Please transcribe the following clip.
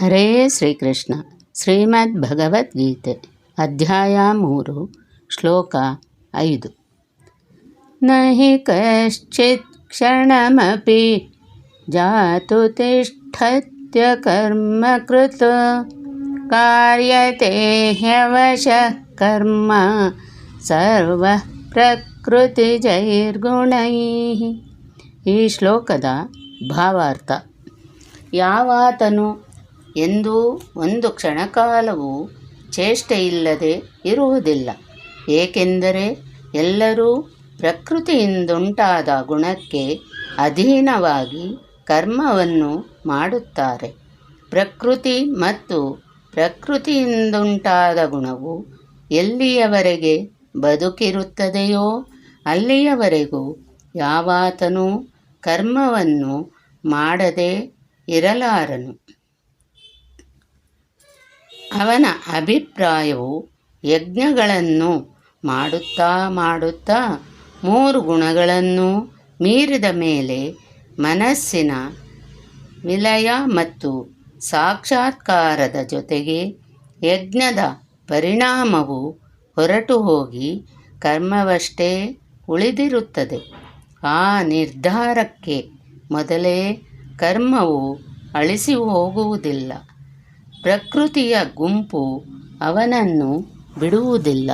ಹರೇ ಶ್ರೀಕೃಷ್ಣ ಶ್ರೀಮದ್ ಭಗವದ್ಗೀತೆ ಅಧ್ಯಾಯ ಮೂರು ಶ್ಲೋಕ ಐದು ನ ಹಿ ಕಶ್ಚಿತ್ ಕ್ಷಣಮಪಿ ಜಾತು ತಿಷ್ಠತ್ಯ ಕರ್ಮ ಕೃತ್ ಕಾರ್ಯತೆ ಹ್ಯವಶಃ ಕರ್ಮ ಸರ್ವ ಪ್ರಕೃತಿಜೈರ್ಗುಣೈ ಈ ಶ್ಲೋಕದ ಭಾವಾರ್ಥ ಯಾವಾತನು ಎಂದೂ ಒಂದು ಕ್ಷಣಕಾಲವೂ ಚೇಷ್ಟೆಯಿಲ್ಲದೆ ಇರುವುದಿಲ್ಲ. ಏಕೆಂದರೆ ಎಲ್ಲರೂ ಪ್ರಕೃತಿಯಿಂದುಂಟಾದ ಗುಣಕ್ಕೆ ಅಧೀನವಾಗಿ ಕರ್ಮವನ್ನು ಮಾಡುತ್ತಾರೆ. ಪ್ರಕೃತಿ ಮತ್ತು ಪ್ರಕೃತಿಯಿಂದುಂಟಾದ ಗುಣವು ಎಲ್ಲಿಯವರೆಗೆ ಬದುಕಿರುತ್ತದೆಯೋ ಅಲ್ಲಿಯವರೆಗೂ ಯಾವಾತನೂ ಕರ್ಮವನ್ನು ಮಾಡದೆ ಇರಲಾರನು. ಅವನ ಅಭಿಪ್ರಾಯವು ಯಜ್ಞಗಳನ್ನು ಮಾಡುತ್ತಾ ಮಾಡುತ್ತಾ ಮೂರು ಗುಣಗಳನ್ನು ಮೀರಿದ ಮೇಲೆ ಮನಸ್ಸಿನ ವಿಲಯ ಮತ್ತು ಸಾಕ್ಷಾತ್ಕಾರದ ಜೊತೆಗೆ ಯಜ್ಞದ ಪರಿಣಾಮವು ಹೊರಟು ಹೋಗಿ ಕರ್ಮವಷ್ಟೇ ಉಳಿದಿರುತ್ತದೆ. ಆ ನಿರ್ಧಾರಕ್ಕೆ ಮೊದಲೇ ಕರ್ಮವು ಅಳಿಸಿ ಹೋಗುವುದಿಲ್ಲ. ಪ್ರಕೃತಿಯ ಗುಂಪು ಅವನನ್ನು ಬಿಡುವುದಿಲ್ಲ.